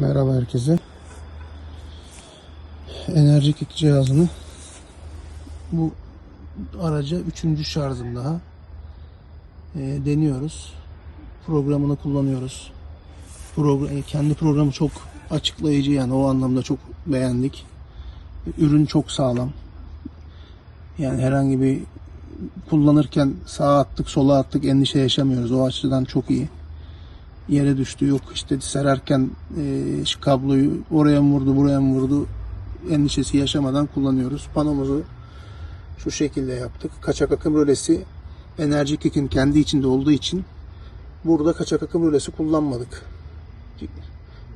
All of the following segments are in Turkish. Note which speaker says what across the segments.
Speaker 1: Merhaba herkese. Enerji kick cihazını bu araca üçüncü şarjım daha Ee, deniyoruz. Programını kullanıyoruz. Program, kendi programı çok açıklayıcı yani o anlamda çok beğendik. Ürün çok sağlam. Yani herhangi bir kullanırken sağa attık sola attık endişe yaşamıyoruz. O açıdan çok iyi yere düştü yok işte sererken e, kabloyu oraya mı vurdu buraya mı vurdu endişesi yaşamadan kullanıyoruz. Panomuzu şu şekilde yaptık. Kaçak akım rölesi enerji kick'in kendi içinde olduğu için burada kaçak akım rölesi kullanmadık.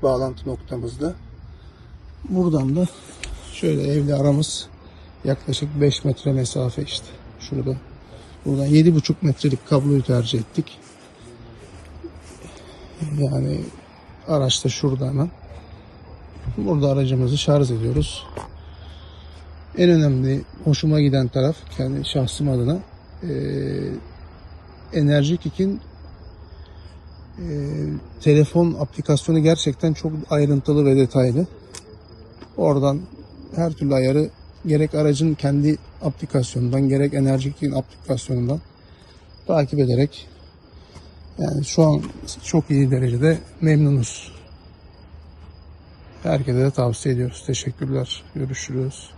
Speaker 1: Bağlantı noktamızda. Buradan da şöyle evle aramız yaklaşık 5 metre mesafe işte. Şurada. Buradan 7,5 metrelik kabloyu tercih ettik. Yani araç da şurada hemen. Burada aracımızı şarj ediyoruz. En önemli hoşuma giden taraf kendi şahsım adına eee Enerji Kick'in eee, telefon aplikasyonu gerçekten çok ayrıntılı ve detaylı. Oradan her türlü ayarı gerek aracın kendi aplikasyonundan gerek Enerji Kick'in aplikasyonundan takip ederek yani şu an çok iyi derecede memnunuz. Herkese de tavsiye ediyoruz. Teşekkürler. Görüşürüz.